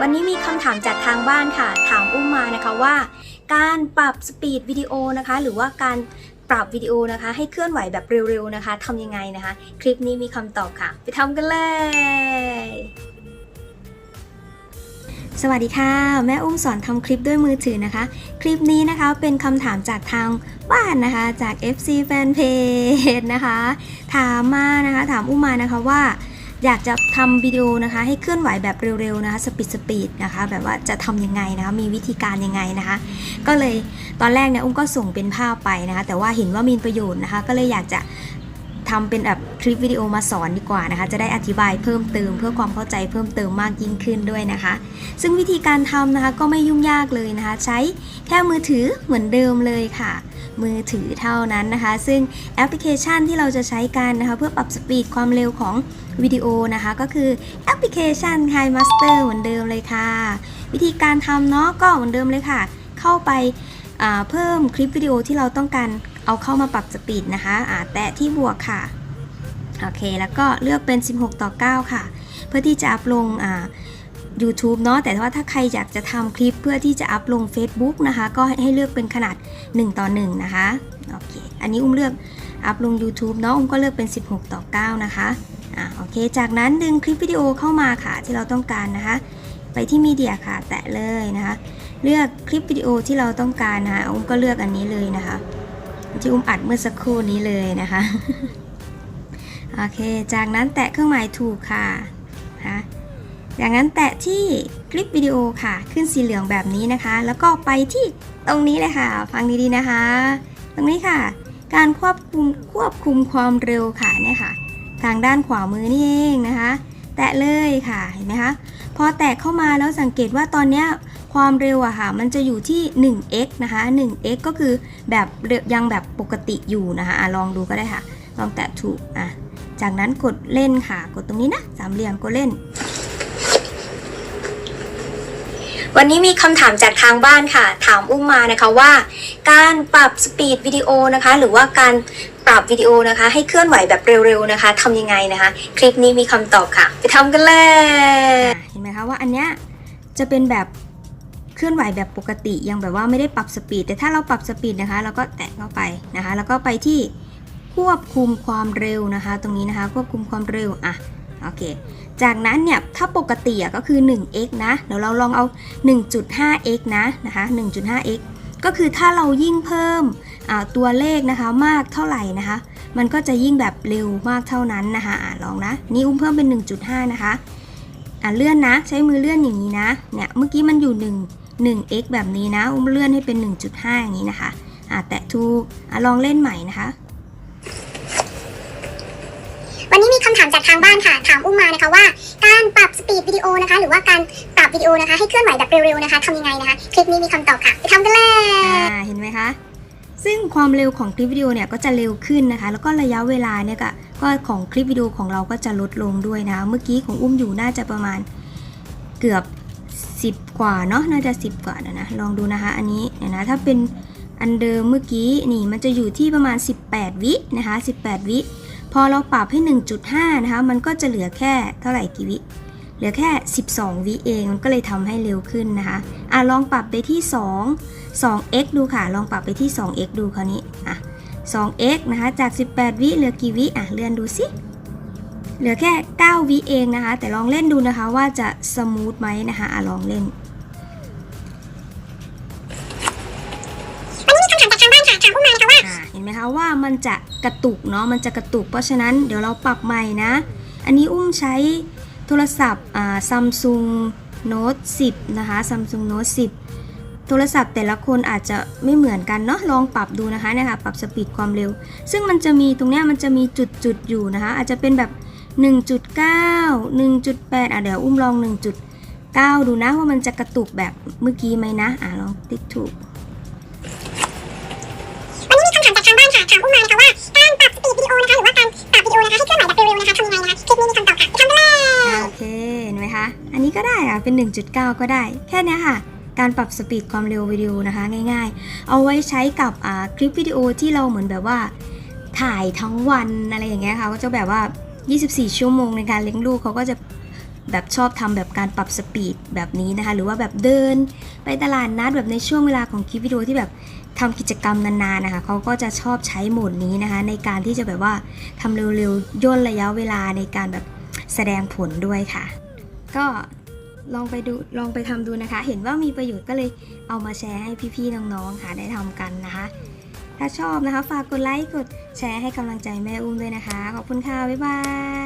วันนี้มีคำถามจากทางบ้านค่ะ ถามอุ้มมานะคะว่า การปรับสปีดวิดีโอนะคะ หรือว่าการปรับวิดีโอนะคะ ให้เคลื่อนไหวแบบเร็วๆนะคะทำยังไงนะคะ คลิปนี้มีคำตอบค่ะ ไปทำกันเลย สวัสดีค่ะ แม่อุ้มสอนทำคลิปด้วยมือถือนะคะ คลิปนี้นะคะเป็นคำถามจากทางบ้านนะคะจาก FC Fanpage นะคะ ถามมานะคะ ถามอุ้มมานะคะว่า อยากจะทำวิดีโอนะคะ ให้เคลื่อนไหวแบบเร็วๆนะคะสปีดสปีดนะคะ แบบว่าจะทำยังไงนะคะมีวิธีการยังไงนะคะ ก็เลยตอนแรกเนี่ยอุ้มก็ส่งเป็นภาพไปนะคะ แต่ว่าเห็นว่ามีประโยชน์นะคะ ก็เลยอยากจะ ทำเป็นแบบคลิปวิดีโอมาสอนดีกว่านะคะ จะได้อธิบายเพิ่มเติม เพื่อความเข้าใจเพิ่มเติมมากยิ่งขึ้นด้วยนะคะ ซึ่งวิธีการทำนะคะก็ไม่ยุ่งยากเลยนะคะ ใช้แค่มือถือเหมือนเดิมเลยค่ะ มือถือเท่านั้นนะคะ ซึ่งแอปพลิเคชันที่เราจะใช้กันนะคะเพื่อปรับสปีดความเร็วของวิดีโอนะคะ ก็คือแอปพลิเคชัน Hi Master เหมือนเดิมเลยค่ะ วิธีการทำเนาะก็เหมือนเดิมเลยค่ะ เข้าไปเพิ่มคลิปวิดีโอที่เราต้องการ เอาเข้ามาปรับสปีดนะคะอ่าแตะที่บวกค่ะ โอเค แล้วก็เลือกเป็น 16 ต่อ 9 ค่ะ เพื่อที่จะอัพลงอ่า YouTube เนาะแต่ว่าถ้าใครอยากจะทำคลิปเพื่อที่จะอัพลง Facebook นะคะ ก็ให้เลือกเป็นขนาด 1 ต่อ 1 นะคะโอเคอันนี้อุ้มเลือกอัพลง YouTube เนาะอุ้มก็เลือกเป็น 16 ต่อ 9 นะคะอ่าโอเค จากนั้นดึงคลิปวิดีโอเข้ามาค่ะที่เราต้องการนะคะ ไปที่มีเดียค่ะ แตะเลยนะคะ เลือกคลิปวิดีโอที่เราต้องการนะคะอุ้มก็เลือกอันนี้เลยนะคะ ที่อุ้มอัดเมื่อสักครู่นี้เลยนะคะ โอเค จากนั้นแตะเครื่องหมายถูกค่ะนะคะจากนั้นแตะที่คลิปวิดีโอค่ะ ขึ้นสีเหลืองแบบนี้นะคะ แล้วก็ไปที่ตรงนี้เลยค่ะ ฟังดีๆนะคะ ตรงนี้ค่ะ การควบคุมควบคุมความเร็วค่ะเนี่ยค่ะ ทางด้านขวามือนี่เองนะคะ แตะเลยค่ะเห็นไหมคะพอแตะเข้ามาแล้วสังเกตว่าตอนนี้ความเร็วอะค่ะมันจะอยู่ที่ 1x นะคะ 1x ก็คือแบบยังแบบปกติอยู่นะคะอะลองดูก็ได้ค่ะ ลองแตะถูกอะจากนั้นกดเล่นค่ะ กดตรงนี้นะสามเหลี่ยมกดเล่น วันนี้มีคำถามจากทางบ้านค่ะ ถามอุ้มมานะคะว่า การปรับสปีดวิดีโอนะคะ หรือว่าการ ปรับวิดีโอนะคะ ให้เคลื่อนไหวแบบเร็วๆนะคะทำยังไงนะคะ คลิปนี้มีคำตอบค่ะ ไปทำกันเลยเห็นไหมคะว่าอันเนี้ยจะเป็นแบบเคลื่อนไหวแบบปกติยังแบบว่าไม่ได้ปรับสปีด แต่ถ้าเราปรับสปีดนะคะ เราก็แตะเข้าไปนะคะ แล้วก็ไปที่ควบคุมความเร็วนะคะ ตรงนี้นะคะ ควบคุมความเร็วอะโอเค จากนั้นเนี่ยถ้าปกติอะก็คือ 1x นะเดี๋ยวเราลองเอา 1.5x นะนะคะ 1.5x ก็คือถ้าเรายิ่งเพิ่ม ตัวเลขนะคะมากเท่าไหร่นะคะ มันก็จะยิ่งแบบเร็วมากเท่านั้นนะคะอะลองนะ นี่อุ้มเพิ่มเป็น 1.5 นะคะอะเลื่อนนะ ใช้มือเลื่อนอย่างนี้นะ เนี่ยเมื่อกี้มันอยู่ 1 1x แบบนี้นะ อุ้มเลื่อนให้เป็น 1.5 อย่างนี้นะคะอะแตะถูกอะลองเล่นใหม่นะคะ วันนี้มีคำถามจากทางบ้านค่ะ ถามอุ้มมานะคะว่า การปรับสปีดวิดีโอนะคะ หรือว่าการปรับวิดีโอนะคะ ให้เคลื่อนไหวแบบเร็วๆนะคะทำยังไงนะคะ คลิปนี้มีคำตอบค่ะ ไปทำกันเลยอ่าเห็นไหมคะ ซึ่งความเร็วของคลิปวิดีโอเนี่ยก็จะเร็วขึ้นนะคะ แล้วก็ระยะเวลาเนี่ยก็ก็ของคลิปวิดีโอของเราก็จะลดลงด้วยนะ เมื่อกี้ของอุ้มอยู่น่าจะประมาณเกือบ 10 กว่าเนาะน่าจะ 10 กว่านะนะลองดูนะคะ อันนี้เนี่ยนะถ้าเป็นอันเดิมเมื่อกี้นี่มันจะอยู่ที่ประมาณ 18 วินะคะ 18 วิ พอเราปรับให้ 1.5 นะคะ มันก็จะเหลือแค่เท่าไหร่กี่วิ เหลือแค่ 12 วิเองมันก็เลยทำให้เร็วขึ้นนะคะอะลองปรับไปที่ 2 2x ดูค่ะ ลองปรับไปที่ 2x ดูคราวนี้อะ 2x นะคะ จาก 18 วิเหลือกี่วิอะเลื่อนดูสิ เหลือแค่ 9 วิเองนะคะ แต่ลองเล่นดูนะคะว่าจะสมูทไหมนะคะอะลองเล่นวันนี้มีคำถามจากทางบ้านค่ะถามอุ้มมานะคะว่าอ่าเห็นไหมคะว่ามันจะกระตุกเนาะ มันจะกระตุก เพราะฉะนั้นเดี๋ยวเราปรับใหม่นะ อันนี้อุ้มใช้ โทรศัพท์อ่า Samsung Note 10 นะคะ Samsung Note 10 โทรศัพท์แต่ละคนอาจจะไม่เหมือนกันเนาะลองปรับดูนะคะเนี่ยค่ะปรับสปีดความเร็ว ซึ่งมันจะมีตรงเนี้ยมันจะมีจุดๆอยู่นะคะ อาจจะเป็นแบบ 1.9 1.8 อะเดี๋ยวอุ้มลอง 1.9 ดูนะว่ามันจะกระตุกแบบเมื่อกี้ไหมนะอะลองติ๊กถูกวันนี้มีคำถามจากทางบ้านค่ะถามอุ้มมานะคะว่าการปรับสปีดวิดีโอนะคะหรือว่าการปรับวิดีโอนะคะให้เคลื่อนไหวแบบเร็วๆนะคะทำยังไงนะคะคลิปนี้มีคำตอบค่ะไปทำกันเลย นไหมคะ อันนี้ก็ได้อะเป็น 1.9 ก็ได้ แค่นี้ค่ะการปรับสปีดความเร็ววิดีโอนะคะง่ายๆ เอาไว้ใช้กับคลิปวิดีโอที่เราเหมือนแบบว่าถ่ายทั้งวันอะไรอย่างเงี้ยค่ะก็จะแบบว่า 24 ชั่วโมงในการเลี้ยงลูกเขาก็จะแบบชอบทำแบบการปรับสปีดแบบนี้นะคะ หรือว่าแบบเดิน ไปตลาดนัดแบบในช่วงเวลาของคลิปวิดีโอที่แบบทำกิจกรรมนานๆนะคะเขาก็จะชอบใช้โหมดนี้นะคะ ในการที่จะแบบว่าทำเร็วๆย่นระยะเวลาในการแบบแสดงผลด้วยค่ะ ก็ลองไปดูลองไปทำดูนะคะ เห็นว่ามีประโยชน์ก็เลยเอามาแชร์ให้พี่ๆน้องๆค่ะได้ทำกันนะคะ ถ้าชอบนะคะ ฝากกดไลค์กดแชร์ให้กำลังใจแม่อุ้มด้วยนะคะ ขอบคุณค่ะ บ๊ายบาย